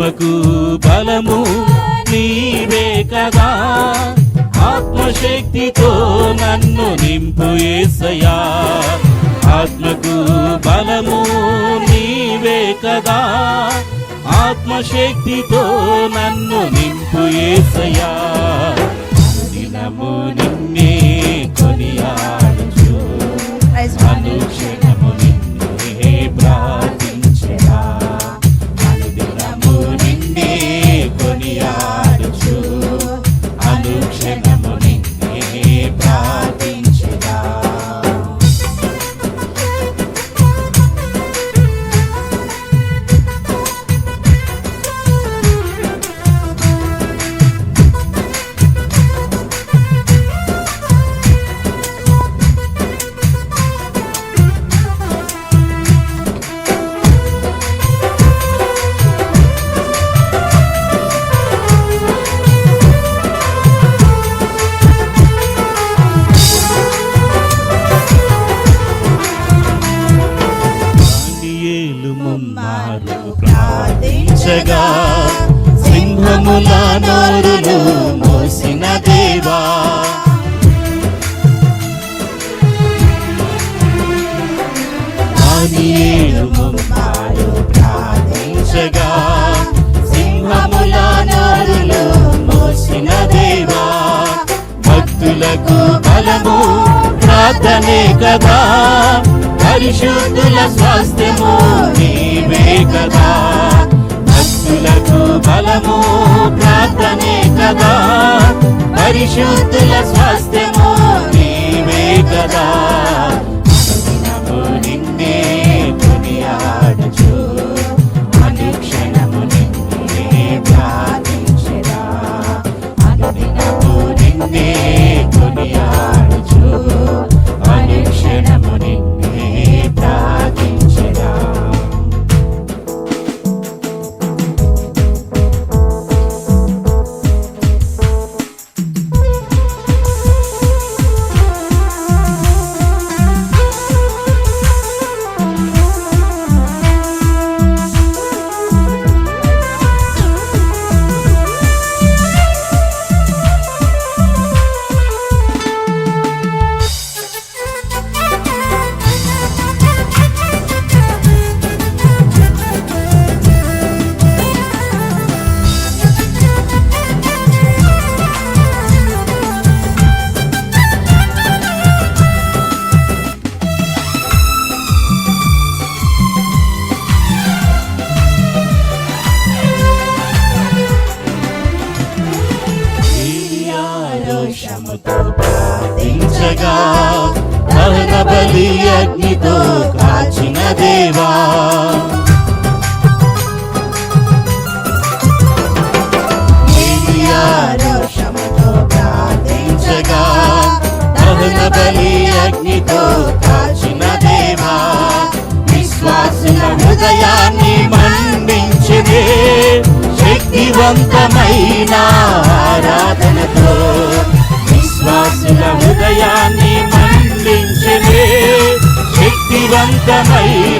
ఆత్మకు బలము నీవే కదా. ఆత్మశక్తితో నన్ను నింపు ఏసయా ఆత్మకు బలము నీవే కదా. ఆత్మశక్తితో నన్ను నింపు ఏసయా దినము నిన్నే కొనియాడుచు. Praise నిన్నే నోరును మోసిన దేవా. దానియేలు ముమ్మారు ప్రార్థించగా సింహముల నోరును మోసిన దేవా. భక్తులకు బలము ప్రార్థనే కదా పరిశుద్ధుల స్వాస్థ్యము నీవే. పరిశుద్ధుల స్వాస్థ్యము నీవే దహన బలి అగ్నితో కాచిన దేవా. ఏలియా రోషముతో బలి అగ్నితో కాచిన దేవా. విశ్వాసుల హృదయాన్ని మండించినే శక్తివంతమైన శక్తివంతమైన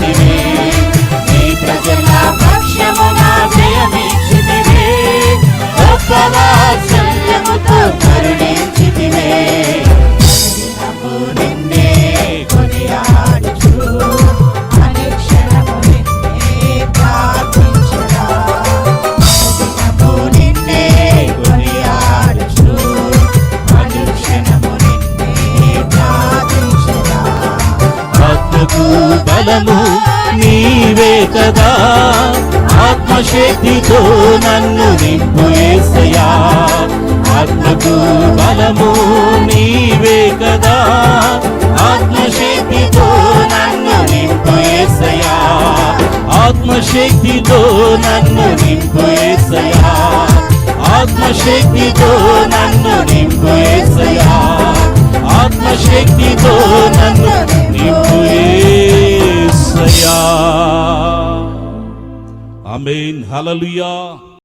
నీ బలము నీవే కదా. ఆత్మశక్తితో నన్ను నింపు ఏసయా ఆత్మకు బలము నీవే కదా. ఆత్మశక్తితో నన్ను నింపు ఏసయా ఆత్మశక్తితో నన్ను నింపు ఏసయా ఆత్మశక్తితో Amen. Hallelujah.